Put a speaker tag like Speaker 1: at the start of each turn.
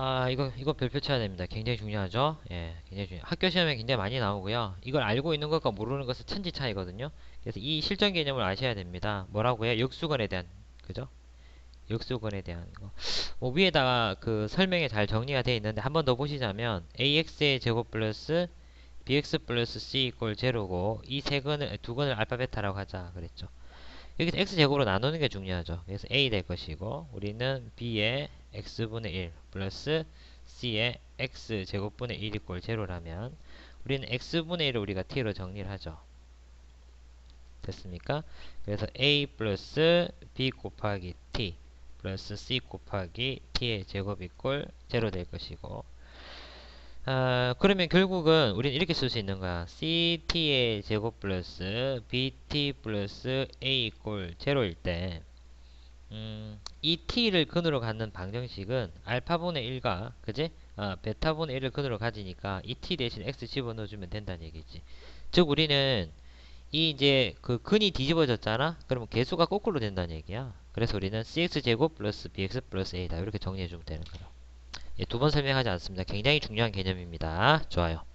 Speaker 1: 아, 이거, 이거 별표 쳐야 됩니다. 굉장히 중요하죠? 예, 굉장히 중요 학교 시험에 굉장히 많이 나오고요. 이걸 알고 있는 것과 모르는 것은 천지 차이거든요. 그래서 이 실전 개념을 아셔야 됩니다. 뭐라고요? 역수건에 대한, 그죠? 역수건에 대한 거. 뭐 위에다가 그 설명에 잘 정리가 되어 있는데 한 번 더 보시자면 ax의 제곱 플러스 bx 플러스 c 이꼴 제로고 이 세 건을 두 건을 알파 베타라고 하자 그랬죠. 여기서 x 제곱으로 나누는 게 중요하죠. 그래서 a 될 것이고 우리는 b의 x분의 1 플러스 c의 x 제곱분의 1 이꼴 제로라면 우리는 x분의 1을 우리가 t로 정리를 하죠. 됐습니까? 그래서 a 플러스 b 곱하기 t 플러스 c 곱하기 t의 제곱 이꼴 제로 될 것이고 아, 그러면 결국은 우리는 이렇게 쓸 수 있는 거야. ct의 제곱 플러스 bt 플러스 a 이꼴 제로일 때 음, 이 t를 근으로 갖는 방정식은 알파분의 1과 그지? 아, 베타분의 1을 근으로 가지니까 이 t 대신 x 집어넣어주면 된다는 얘기지. 즉 우리는 이 이제 그 근이 뒤집어졌잖아? 그러면 개수가 거꾸로 된다는 얘기야. 그래서 우리는 cx제곱 플러스 bx 플러스 a다. 이렇게 정리해주면 되는 거야. 예, 두번 설명하지 않습니다. 굉장히 중요한 개념입니다. 좋아요.